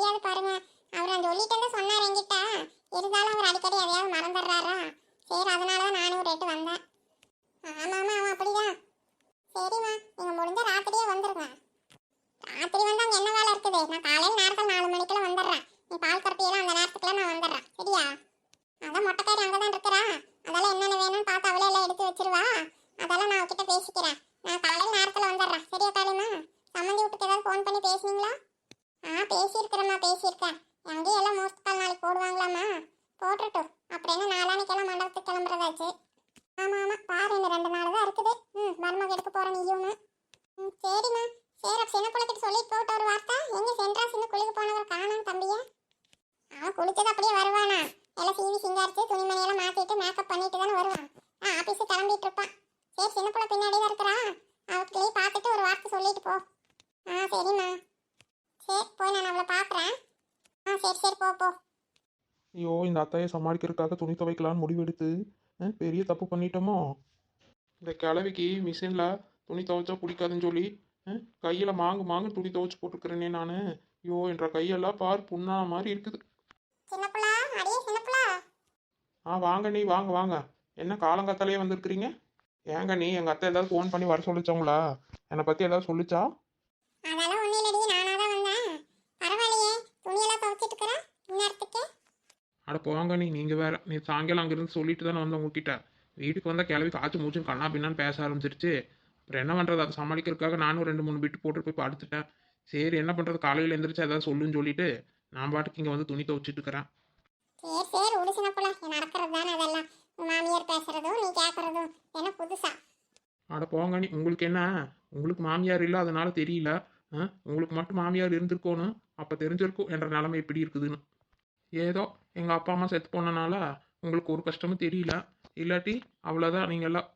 தெரியாது பாருங்க. அவர் அந்த சொல்லிட்டு சொன்னார் என்கிட்ட. இருந்தாலும் அவர் அடிக்கடி எதையாவது மறந்துடுறாரா? சரி அதனால தான் நானும் ஒரு எட்டு வந்தேன் ஆமாம்மா அவன் அப்படிதான். சரிம்மா நீங்கள் முடிஞ்ச ராத்திரியே வந்துருங்க. ராத்திரி வந்து அங்கே என்ன வேலை இருக்குது? நான் காலையில் நேரத்தில் நாலு மணிக்கெல்லாம் வந்துடுறேன் நீ பால் கறப்பியெல்லாம் அந்த நேரத்துக்குலாம் நான் வந்துடுறேன் சரியா அதான் மொட்டைக்காரி அங்கே தான் இருக்கிறா அதெல்லாம் என்னென்ன வேணும்னு பார்த்து அவளே எல்லாம் எடுத்து வச்சிருவா அதெல்லாம் நான் அவகிட்ட பேசிக்கிறேன் நான் காலையில் நேரத்தில் வந்துடுறேன் சரியா காளிமா சம்மந்தி வீட்டுக்கு ஏதாவது ஃபோன் பண்ணி பேசுனீங்களா ஆ பேசியிருக்கிறேம்மா பேசியிருக்கேன் அங்கேயும் எல்லாம் மோஸ்ட் கால் நாளைக்கு போடுவாங்களாம்மா போட்டுட்டும் அப்புறம் என்ன நாளானிக்கெல்லாம் மண்டபத்துக்கு கிளம்புறதாச்சு பாரு இந்த ரெண்டு நாள் தான் இருக்குது. ம் மருமக எடுக்க போகிறேன் நீயும்னு ம் சரிம்மா. சரி சின்ன பிள்ளைகிட்ட சொல்லிட்டு போட்டு ஒரு வார்த்தை. எங்கே சென்ட்ரா சின்ன குளிக்க போனவர் காணாம் தம்பியா. அவன் குளிச்சது அப்படியே வருவானா? எல்லாம் சீவி சிங்காரிச்சு துணிமணியெல்லாம் மாற்றிட்டு மேக்கப் பண்ணிட்டு தானே வருவான். ஆ ஆஃபீஸுக்கு கிளம்பிட்டு இருப்பான். சரி சின்ன பிள்ளை இருக்கிறா. பார்த்துட்டு ஒரு வார்த்தை சொல்லிட்டு போ. ஆ சரிம்மா. சரி போய் நான் அவளை பார்க்குறேன் ஆ சரி சரி போ போ. ஐயோ இந்த அத்தையை சமாளிக்கிறதுக்காக துணி துவைக்கலான்னு முடிவெடுத்து. அஹ், பெரிய தப்பு பண்ணிட்டோமோ? இந்த கிழவிக்கு மிஷினில் துணி துவைச்சா பிடிக்காதுன்னு சொல்லி கையில் மாங்கு மாங்கு துணி துவைச்சு போட்டுக்கிறேனே நான். ஐயோ என்ற கையெல்லாம் பார் புண்ணா மாதிரி இருக்குது. சின்ன பிள்ளை அடியே சின்ன பிள்ளை. ஆ வாங்க நீ வாங்க வாங்க. என்ன காலங்காத்தாலேயே வந்திருக்கிறீங்க? ஏங்க நீ எங்கள் அத்தை ஏதாவது ஃபோன் பண்ணி வர சொல்லிச்சாங்களா? என்னை பற்றி ஏதாவது சொல்லிச்சா அதெல்லாம் ஒன்றும் இல்லடி நானாக தான் வந்தேன் பரவாயில்லையே துணியெல்லாம் துவைச்சிட்டு இருக்கிறேன் இந்நேரத்துக்கு அட போங்க நீ நீங்கள் வேற. நீ சாயங்காலம் அங்கேருந்து சொல்லிட்டு தானே வந்தேன் உங்ககிட்ட. வீட்டுக்கு வந்தால் கிளவி காய்ச்சி மூச்சும் கண்ணா பின்னான்னு பேச ஆரம்பிச்சிருச்சு. அப்புறம் என்ன பண்ணுறது அதை சமாளிக்கிறதுக்காக நானும் ரெண்டு மூணு பிட்டு போட்டு போய் படுத்துட்டேன். சரி என்ன பண்ணுறது காலையில் எந்திரிச்சு ஏதாவது சொல்லுன்னு சொல்லிட்டு நான் பாட்டுக்கு இங்கே வந்து துணி துவைச்சிட்டு இருக்கிறேன் சரி சரி விடு சின்ன பிள்ளை நடக்கிறது தானே அதெல்லாம். உன் மாமியார் பேசுறதும் நீ கேட்கறதும் என்ன புதுசா? அட போங்க நீ உங்களுக்கு என்ன? உங்களுக்கு மாமியார் இல்லை அதனால தெரியல? உங்களுக்கு மட்டும் மாமியார் இருந்திருக்கணும் அப்போ தெரிஞ்சிருக்கும். என்ற நிலைமை எப்படி இருக்குதுன்னு. ஏதோ எங்கள் அப்பா அம்மா செத்து போனனால உங்களுக்கு ஒரு கஷ்டமும் தெரியல. இல்லாட்டி அவ்வளோதான் நீங்கள்லாம்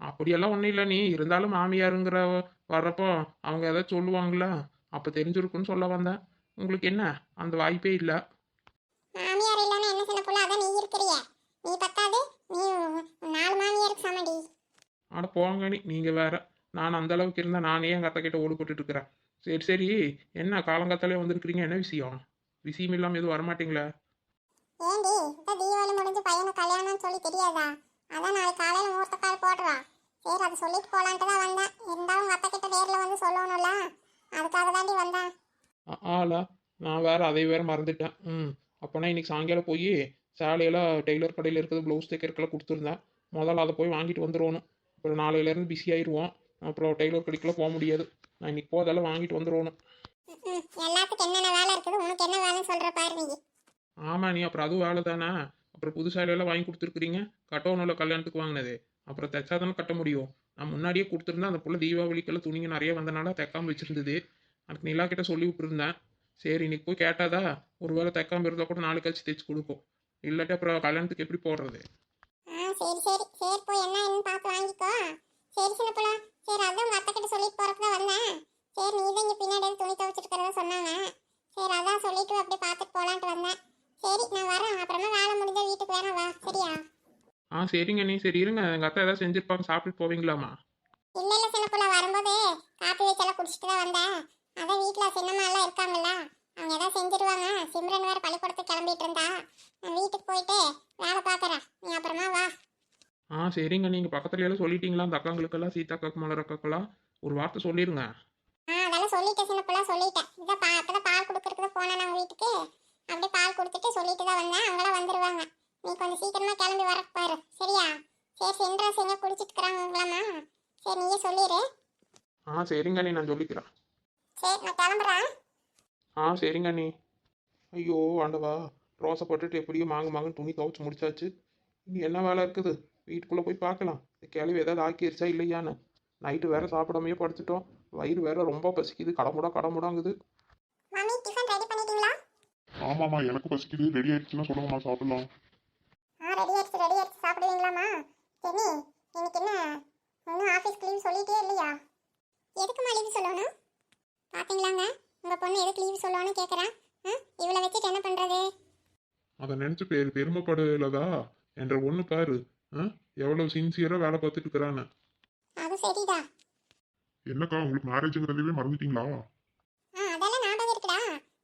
அப்படியெல்லாம் ஒன்றும் இல்லை நீ. இருந்தாலும் மாமியாருங்கிற வர்றப்போ அவங்க ஏதாவது சொல்லுவாங்களா அப்போ தெரிஞ்சிருக்குன்னு சொல்ல வந்தேன் உங்களுக்கு என்ன? அந்த வாய்ப்பே இல்லை. மாமியார் இல்லைன்னா என்ன சின்ன பிள்ளை? அதான் நீ இருக்கிறிய. நீ பத்தாது நீ நாலு மாமியாருக்கு சமடி. அட போங்க நீ. நீங்கள் வேற. நான் அந்த அளவுக்கு இருந்தால் நானே எங்கள் அத்தை கிட்ட ஓடு போட்டுட்டு இருக்கிறேன். சரி சரி. என்ன காலங்காத்தாலே வந்திருக்கிறீங்க? என்ன விஷயம்? விஷயம் இல்லாமல் எதுவும் வரமாட்டீங்களா? ஏண்டி இப்போ தீபாவளி முடிஞ்சு பையனுக்கு கல்யாணம்னு சொல்லி தெரியாதா? அதான் நாளைக்கு காலையில் முகூர்த்த கால் போடுறான் சரி அதை சொல்லிட்டு போலான்ட்டு தான் வந்தேன். இருந்தாலும் உங்கள் அத்தை கிட்ட நேரில் வந்து சொல்லணும்ல. அதுக்காக தாண்டி வந்தேன். ஆளா? நான் வேற அதை வேற மறந்துட்டேன். ம். அப்போனா இன்னைக்கு சாயங்காலம் போய் சேலையெல்லாம் டெய்லர் கடையில் இருக்கிறது ப்ளவுஸ் தைக்கிறதுக்கெல்லாம் கொடுத்துருந்தேன். முதல்ல அதை போய் வாங்கிட்டு வந்துடணும் அப்புறம் நாளையிலேருந்து பிஸி ஆயிடுவோம் அப்புறம் டெய்லர் கடைக்கெல்லாம் போக முடியாது. நான் இன்னைக்கு போதெல்லாம் வாங்கிட்டு வந்துடணும் எல்லாத்துக்கும் என்னென்ன வேலை இருக்குது? உனக்கு என்ன வேலைன்னு சொல்கிற பாரு ஆமாம் நீ அப்புறம் அதுவும் வேலை தானே? அப்புறம் புது சேலையெல்லாம் வாங்கி கொடுத்துருக்குறீங்க. கட்டணும் இல்லை கல்யாணத்துக்கு வாங்கினது. அப்புறம் தைச்சா தானே கட்ட முடியும். நான் முன்னாடியே கொடுத்துருந்தேன். அந்த புள்ள தீபாவளிக்கெல்லாம் துணிங்க நிறைய வந்தனால தைக்காம வச்சிருந்தது. அதுக்கு நிலா கிட்ட சொல்லி விட்டுருந்தேன். சரி இன்னைக்கு போய் கேட்டாதா? ஒருவேளை தைக்காம இருந்தால் கூட நாளைக்கு கழிச்சு தைச்சு கொடுக்கும். இல்லாட்டி அப்புறம் கல்யாணத்துக்கு எப்படி போடுறது? சரி சரி. சரி போய் என்ன பார்த்து வாங்கிக்கோ. சரி சின்னப்பழா சரி அதான் உங்க அத்தை கிட்ட சொல்லிட்டு போறதுக்கு தான் வந்தேன். சரி நீ தான் இங்க பின்னாடி துணி துவைச்சிருக்கிறதா சொன்னாங்க. சரி அதான் சொல்லிட்டு அப்படியே பார்த்துட்டு போலான்ட்டு வந்தேன். சரி நான் வரேன். அப்புறமா வேலை முடிஞ்சா வீட்டுக்கு வேணாம் வா. சரியா? ஆ சரிங்க நீ. சரி இருங்க. எங்கள் அத்தை ஏதாவது செஞ்சிருப்பாங்க சாப்பிட்டு போவீங்களாமா இல்ல இல்ல சின்னப்புள்ள வரும்போது காப்பி வச்செல்லாம் குடிச்சிட்டு தான் வந்தேன். அதான் வீட்டுல சின்னம்மா எல்லாம் இருக்காங்கல்ல அவங்க ஏதாவது செஞ்சிருவாங்க. சிம்ரன் வேற பள்ளிக்கூடத்துக்கு கிளம்பிட்டு இருந்தா. நான் வீட்டுக்கு போயிட்டு வேலை பார்க்கறேன். நீ அப்புறமா வா. ஆ சரிங்க. நீங்கள் பக்கத்துல எல்லாம் சொல்லிட்டீங்களா? அந்த அக்காங்களுக்கெல்லாம் சீதாக்காக்கு மலர் அக்காக்கெல்லாம் ஒரு வார்த்தை சொல்லிடுங்க. ஆ அதெல்லாம் சொல்லிட்டேன் சின்னப்புள்ள சொல்லிட்டேன். இதான் பா அப்பதான் பால் கொடுக்கறதுக்கு போனேன் நான் வீட்டுக்கு. அப்படியே பால் கொடுத்துட்டு சொல்லிட்டு தான் வந்தேன். அவங்களாம் வந்துருவாங்க. நீ கொஞ்சம் சீக்கிரமா கிளம்பி வர பாரு. சரியா? சரி சென்ட்ரஸ் எங்க குடிச்சிட்டு இருக்கிறாங்களாமா சரி நீயே சொல்லிடு ஆ சரிங்க நீ நான் சொல்லிக்கிறேன். சரி நான் கிளம்புறேன். ஆ சரிங்க நீ ஐயோ ஆண்டவா. ரோசை போட்டுட்டு எப்படியோ மாங்க மாங்கன்னு துணி துவைச்சு முடிச்சாச்சு. இனி என்ன வேலை இருக்குது? வீட்டுக்குள்ளே போய் பார்க்கலாம் இந்த கிளவி ஏதாவது ஆக்கிருச்சா இல்லையான்னு. நைட்டு வேற சாப்பிடாமையே படுத்துட்டோம். வயிறு வேற ரொம்ப பசிக்குது. கடமுடா கடமுடாங்குது. மாமி டிஃபன் ரெடி பண்ணிட்டீங்களா? ஆமாம்மா எனக்கு பசிக்குது. ரெடி ஆயிடுச்சுன்னா சொல்லுங்கம்மா சாப்பிடலாம். ஆ ரெடி ஆயிடுச்சு ரெடி ஆயிடுச்சு. சாப்பிடுவீங்களாம்மா? ஜெனி இன்னைக்கு என்ன? இன்னும் ஆஃபீஸ்க்கு லீவ் சொல்லிட்டே இல்லையா? எதுக்குமா லீவ் சொல்லணும்? பாத்தீங்களாங்க? உங்க பொண்ணு எதுக்கு லீவ் சொல்லணும்னு கேட்குறேன் இவளை வச்சுட்டு என்ன பண்றது? அதை நினைச்சு பெரு பெருமைப்படலதா என்ற ஒன்று பாரு? எவ்வளவு சின்சியரா வேலை பார்த்துட்டு இருக்கிறான்னு? அது சரிடா என்னக்கா உங்களுக்கு மேரேஜுங்கிறதே மறந்துட்டீங்களா ஆ அதெல்லாம் ஞாபகம் இருக்குடா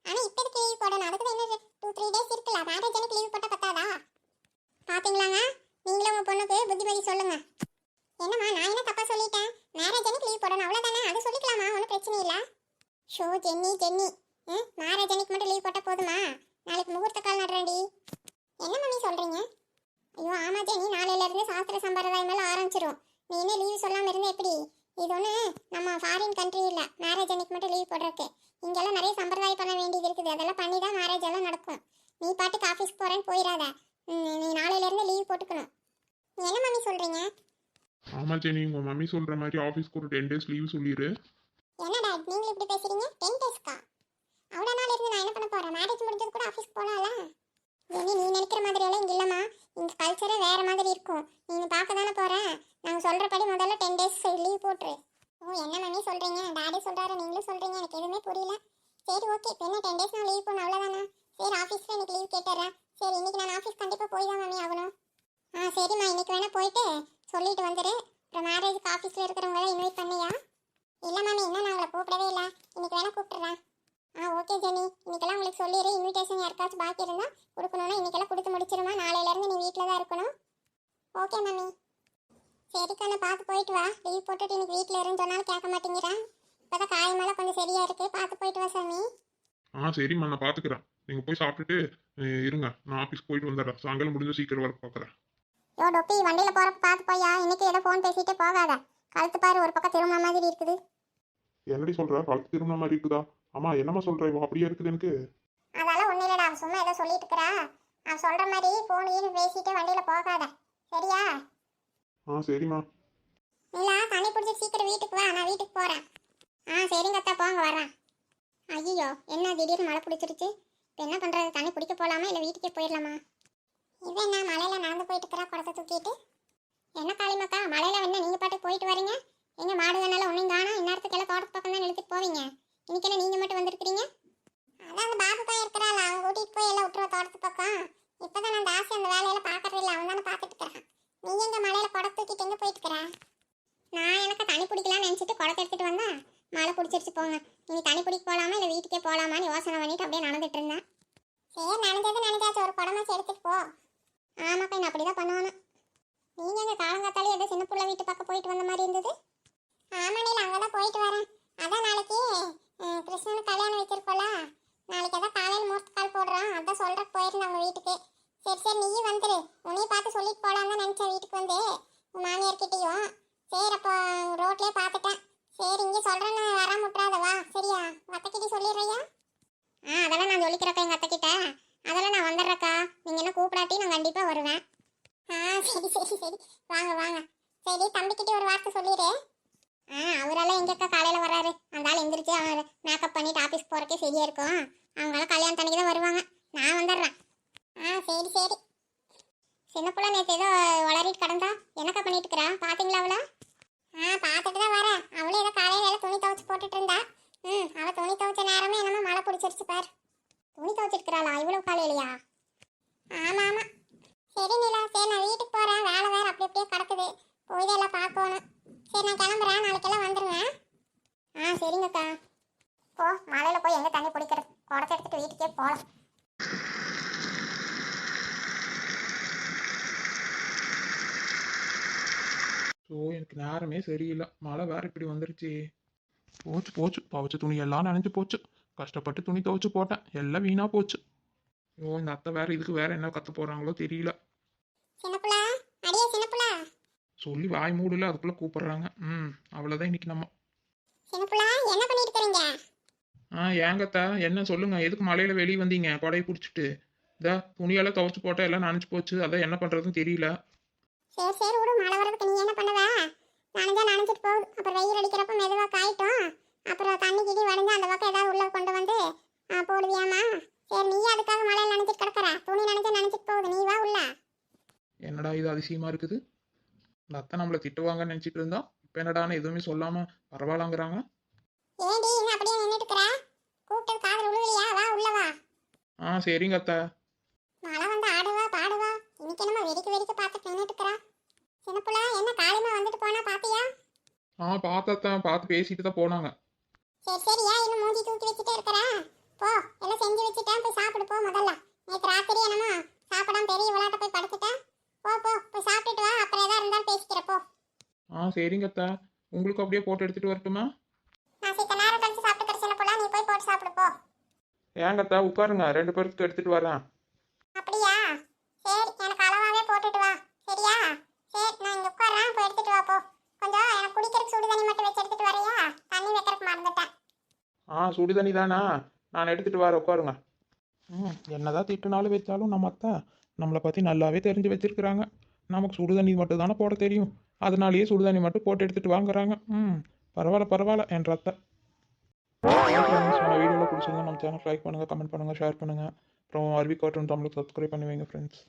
ஆனா இப்போ எதுக்கு லீவ் போடணும் அதுக்கு தான் இன்னும் டூ த்ரீ டேஸ் இருக்குல்ல மேரேஜ் அன்னைக்கு லீவ் போட்டா பத்தாதா பாத்தீங்களாங்க நீங்களும் உங்க பொண்ணுக்கு புத்திமதி சொல்லுங்க என்னம்மா நான் என்ன தப்பா சொல்லிட்டேன் மேரேஜ் அன்னைக்கு லீவ் போடணும் அவ்வளவுதானே அது சொல்லிக்கலாமா ஒன்றும் பிரச்சனை இல்ல ஷோ ஜென்னி ஜென்னி மேரேஜ் அன்னைக்கு மட்டும் லீவ் போட்டா போதுமா நாளைக்கு முகூர்த்த கால் நடுறேன்டி என்ன மம்மி சொல்றீங்க ஐயோ ஆமா ஜெனி நாளையில இருந்து சாஸ்திர சம்பிரதாயம் எல்லாம் ஆரம்பிச்சிரும் நீ என்ன லீவ் சொல்லாம இருந்தா எப்படி இது ஒன்று நம்ம ஃபாரின் கண்ட்ரி இல்லை மேரேஜ் அன்னைக்கு மட்டும் லீவ் போடுறதுக்கு இங்கெல்லாம் நிறைய சம்பிரதாயம் பண்ண வேண்டியது இருக்குது அதெல்லாம் பண்ணி தான் மேரேஜ் எல்லாம் நடக்கும் நீ பாட்டுக்கு ஆஃபீஸ் போகிறேன்னு போயிடாத ம், நீ நாளையிலேருந்து லீவ் போட்டுக்கணும் நீ என்ன மம்மி சொல்கிறீங்க ஆமா ஜெனி உங்க மம்மி சொல்ற மாதிரி ஆபீஸ்க்கு ஒரு டென் டேஸ் லீவ் சொல்லிடு என்னடா நீங்க இப்படி பேசுறீங்க? டென் டேஸ்க்கா அவ்வளோ நாள் இருந்து நான் என்ன பண்ண போகிறேன் மேரேஜ் முடிஞ்சது கூட ஆஃபீஸ் போலாம்ல? இனி நீ நினைக்கிற மாதிரி எல்லாம் இங்க இல்லைம்மா. இங்கே கல்ச்சரே வேற மாதிரி இருக்கும். நீங்க பார்க்க தானே போறேன் நாங்க சொல்றபடி முதல்ல டென் டேஸ் லீவ் போட்டுரு. ஓ என்ன மம்மி சொல்கிறீங்க டாடி சொல்றாரு நீங்களும் சொல்கிறீங்க எனக்கு எதுவுமே புரியல. சரி ஓகே இப்போ என்ன டென் டேஸ் நான் லீவ் போகணும் அவ்வளோதானா சரி ஆஃபீஸில் இன்னைக்கு லீவ் கேட்டுறேன். சரி இன்னைக்கு நான் ஆஃபீஸ் கண்டிப்பாக போய் தான் மம்மி ஆகணும் ஆ சரிம்மா இன்னைக்கு வேணால் போயிட்டு சொல்லிட்டு வந்துடு அப்புறம் ஆஃபீஸில் இருக்கிறவங்கள இன்வைட் பண்ணியா? இல்லை மாமி இன்னும் நான் உங்களை கூப்பிடவே இல்லை. இன்னைக்கு வேணா கூப்பிட்டுறேன். ஆ ஓகே ஜெனி. இன்னைக்கெல்லாம் உங்களுக்கு சொல்லிடு இன்விடேஷன் யாருக்காச்சும் பாக்கி இருந்தா கொடுக்கணும்னா இன்னைக்கெல்லாம் கொடுத்து முடிச்சிருமா? நாளையிலேருந்து நீ வீட்டில் தான் இருக்கணும். ஓகே மாமி சரிக்கா நான் பார்த்து போயிட்டு வா. லீவ் போட்டுட்டு இன்னைக்கு வீட்டில் இருந்து சொன்னாலும் கேட்க மாட்டேங்கிறான். இப்போதான் காயமெல்லாம் கொஞ்சம் சரியா இருக்கு. பார்த்து போயிட்டு வா சாமி. ஆ சரிம்மா நான் பாத்துக்கிறேன் நீங்க போய் சாப்பிட்டுட்டு அஹ், இருங்க. நான் ஆஃபீஸ் போயிட்டு வந்துடுறேன். சாயங்காலம் முடிஞ்ச சீக்கிரம் வர பார்க்குறேன் யோ டொப்பி வண்டியில் போகிறப்ப பார்த்து போயா இன்னைக்கு ஏதோ ஃபோன் பேசிட்டே போகாத. கழுத்து பாரு ஒரு பக்கம் திரும்ப மாதிரி இருக்குது. என்னடி சொல்ற? கழுத்து திரும்பின மாதிரி இருக்குதா? ஆமா என்னம்மா சொல்ற? இவ அப்படியே இருக்குது எனக்கு. அதெல்லாம் ஒன்றும் இல்லைடா அவன் சும்மா ஏதோ சொல்லிட்டு இருக்கிறா. அவன் சொல்கிற மாதிரி ஃபோன் கீன் பேசிட்டு வண்டியில் போகாத. சரியா? ஆ சரிம்மா. இல்ல தண்ணி பிடிச்சி சீக்கிரம் வீட்டுக்கு வா நான் வீட்டுக்கு போறேன். ஆ சரிங்க அத்தா போங்க வரேன் ஐயோ என்ன திடீர்னு மழை பிடிச்சிருச்சு? இப்போ என்ன பண்றது? தண்ணி பிடிக்க போலாமா இல்லை வீட்டுக்கே போயிடலாமா இது என்ன மழையில நடந்து போயிட்டு இருக்கிறா குடத்தை தூக்கிட்டு? என்ன காளிமக்கா மழையில என்ன நீங்க பாட்டு போயிட்டு வரீங்க? எங்க மாடு வேணாலும் ஒன்றும் காணும் இந்நேரத்துக்கு எல்லாம் தோட்டத்து பக்கம் தான் இழுத்துட்டு போவீங்க. இன்னைக்கு என்ன நீங்க மட்டும் வந்திருக்கிறீங்க? அதான் அந்த பாபு தான் இருக்கிறாள் அவன் கூட்டிட்டு போய் எல்லாம் விட்டுருவா தோட்டத்து பக்கம். இப்பதான் அந்த ஆசை அந்த வேலையில பாக்குறது இல்லை அவன் தானே பாத்துட்டு இருக்கிறான். நீ எங்க மழையில குடத்தை தூக்கிட்டு எங்க போயிட்டு இருக்கிற? நான் எனக்கு தனி பிடிக்கலாம்னு நினச்சிட்டு குடத்தை எடுத்துட்டு வந்தா மழை பிடிச்சிருச்சு போங்க. இனி தனி பிடிக்க போல இல்லை வீட்டுக்கே போகலாமான்னு யோசனை பண்ணிட்டு அப்படியே நடந்துட்டு இருந்தேன் சரி நனைஞ்சது நனைஞ்சாச்சு ஒரு குடமாச்சு எடுத்துட்டு போ ஆமாக்கா நான் அப்படி தான் பண்ணுவானு நீங்கள் எங்கள் காலங்காத்தாலே ஏதோ சின்ன பிள்ளை வீட்டு பக்கம் போயிட்டு வந்த மாதிரி இருந்தது ஆமாண்ணில அங்கே தான் போயிட்டு வரேன். அதான் நாளைக்கு கிருஷ்ணனுக்கு கல்யாணம் வச்சிருக்கோம்ல. நாளைக்கு அதான் காலையில் முகூர்த்த கால் போடுறான். அதான் சொல்கிற போயிருந்தேன் அவங்க வீட்டுக்கு. சரி சரி நீயும் வந்துரு. உன்னையும் பார்த்து சொல்லிட்டு போகலான்னு தான் நினச்சேன் வீட்டுக்கு வந்து. உன் சரி அப்போ ரோட்லேயே பார்த்துட்டேன். சரி இங்கே சொல்கிறேன்னு வர முட்றாத வா. சரியா? அத்தைக்கிட்ட சொல்லிடுறியா? ஆ அதெல்லாம் நான் சொல்லிக்கிறேக்கா எங்கள் அத்தைக்கிட்ட அதெல்லாம் நான் வந்துடுறேக்கா நீங்கள் என்ன கூப்பிடாட்டி நான் கண்டிப்பாக வருவேன். ஆ சரி சரி சரி. வாங்க வாங்க. சரி தம்பிக்கிட்டே ஒரு வார்த்தை சொல்லிடு. அவரெல்லாம் எங்கக்கா காலையில் வராரு அந்த ஆள் எந்திரிச்சு அவன் மேக்கப் பண்ணிட்டு ஆஃபீஸ் போகிறக்கே சரியா இருக்கும். அவங்களாம் கல்யாணம் அன்னைக்கு தான் வருவாங்க. நான் வந்துடுறேன். ஆ சரி சரி. சின்ன பிள்ளை நேற்று ஏதோ வளரிட்டு கிடந்தா? என்னக்கா பண்ணிட்டு இருக்கிறா பார்த்தீங்களா அவளை? ஆ பார்த்துட்டு தான் வரேன். அவளும் ஏதோ காலையில எல்லாம் துணி துவைச்சு போட்டுட்டு இருந்தா. ம் அவள் துணி துவைச்ச நேரமே என்னமோ மழை பிடிச்சிருச்சு பார். துணி துவைச்சிருக்கிறாளா? இவ்வளோ காலையிலையா? ஆமாம் ஆமாம் சரி நிலா. சரி நான் வீட்டுக்கு போகிறேன் வேலை வேறு அப்படி அப்படியே கிடக்குது. போய் எல்லாம் பார்க்கணும். சரி நான் கிளம்புறேன். நாளைக்கெல்லாம் வந்துருங்க. ஆ சரிங்கக்கா. போ மழையில் போய் எங்கே தண்ணி பிடிக்கிறது குடத்தை எடுத்துட்டு வீட்டுக்கே போகலாம் ஸோ எனக்கு நேரமே சரியில்லை. மழை வேற இப்படி வந்துருச்சு. போச்சு போச்சு. துவைச்ச துணி எல்லாம் நனைஞ்சு போச்சு. கஷ்டப்பட்டு துணி துவைச்சு போட்டேன். எல்லாம் வீணா போச்சு. ஐயோ இந்த அத்தை வேற இதுக்கு வேற என்ன கத்த போறாங்களோ தெரியல. அடியே சின்னப்புலா சொல்லி வாய் மூடல அதுக்குள்ள கூப்பிடுறாங்க. ம் அவ்வளோதான் இன்னைக்கு நம்ம. ஆ ஏங்கத்த என்ன சொல்லுங்க எதுக்கு மழையில வெளியே வந்தீங்க? கொடையை பிடிச்சிட்டு. இதா துணியெல்லாம் துவைச்சு போட்டா எல்லாம் நனைஞ்சு போச்சு அதான் என்ன பண்றதுன்னு தெரியல. சரி சரி விடு மழை வரதுக்கு நீ என்ன பண்ணுவ? நனைஞ்சா நனைஞ்சிட்டு போகுது அப்புறம் வெயில் அடிக்கிறப்ப மெதுவாக காயிட்டும். அப்புறம் தண்ணி கிடி வடிஞ்சு அந்த பக்கம் ஏதாவது உள்ள கொண்டு வந்து ஆ, போடுவியாம்மா சரி நீ அதுக்காக மழையில் நனைஞ்சிட்டு கிடக்குற? துணி நனைஞ்சா நனைஞ்சிட்டு போகுது. நீ வா உள்ள. என்னடா இது அதிசயமா இருக்குது? இந்த அத்தை நம்மளை திட்டுவாங்கன்னு நினைச்சிட்டு இருந்தா இப்போ என்னடான்னு எதுவுமே சொல்லாம பரவாயில்லங்கிறாங்க. ஏண்டி இன்னும் அப்படியே நின்றுட்டு இருக்கிற? கூப்பிட்டது காதல் விழுவலையா வா உள்ள வா. ஆ சரிங்க அத்தை. மழை வந்து ஆடுவா பாடுவா. இன்னைக்கு என்னமோ வெடிக்க வெடிக்க பார்த்துட்டு நின்றுட்டு இருக்கிறா. சின்னப்புள்ள என்ன காலையில வந்துட்டு போனா பாத்தியா? ஆ பார்த்தத்தான் பார்த்து பேசிட்டு தான் போனாங்க. சரி சரி ஏன் இன்னும் மூஞ்சி தூக்கி வச்சுட்டே இருக்கிற? போ எல்லாம் செஞ்சு வச்சுட்டேன். போய் சாப்பிடு போ முதல்ல. நேற்று ராத்திரி என்னமோ சாப்பிடாம பெரிய விளையாட்ட போய் படுத்துட்டேன் போ போ போய் சாப்பிட்டுட்டு வா அப்புறம் எதா இருந்தாலும் பேசிக்கிற போ ஆ சரிங்க அத்தை. உங்களுக்கு அப்படியே போட்டு எடுத்துட்டு வரட்டுமா? நான் சீக்கிரம் நேரம் கழிச்சு சாப்பிட்டு சின்ன புள்ள நீ போய் போட்டு சாப்பிடு போ. ஏங்க அத்தை உட்காருங்க. ரெண்டு பேருக்கு எடுத்துட்டு வரேன். அப்படியா? சரி எனக்கு அளவாவே போட்டுட்டு வா. சரியா? சரி நான் இங்க உட்கார்றேன். போய் எடுத்துட்டு வா போ. கொஞ்சம் எனக்கு குடிக்கிறதுக்கு சுடு தண்ணி மட்டும் வச்சு எடுத்துட்டு வரையா? தண்ணி வைக்கிறதுக்கு மறந்துட்டேன். ஆ சுடு தண்ணி தானா? நான் எடுத்துட்டு வரேன். உட்காருங்க. ம் என்னதான் திட்டுனாலும் வச்சாலும் நம்ம அத்தை நம்மளை பற்றி நல்லாவே தெரிஞ்சு வச்சிருக்கிறாங்க. நமக்கு சுடு தண்ணி மட்டும் தானே போட தெரியும். அதனாலேயே சுடுதண்ணி மட்டும் போட்டு எடுத்துட்டு வாங்குறாங்க. ம் பரவாயில்ல பரவாயில்ல என் ரத்த. வீடியோவில் பிடிச்சிருந்தா நம்ம சேனல் லைக் பண்ணுங்கள் கமெண்ட் பண்ணுங்கள் ஷேர் பண்ணுங்கள் அப்புறம் அருவி காட்டும் தமிழுக்கு சப்ஸ்கிரைப் பண்ணி வைங்க ஃப்ரெண்ட்ஸ்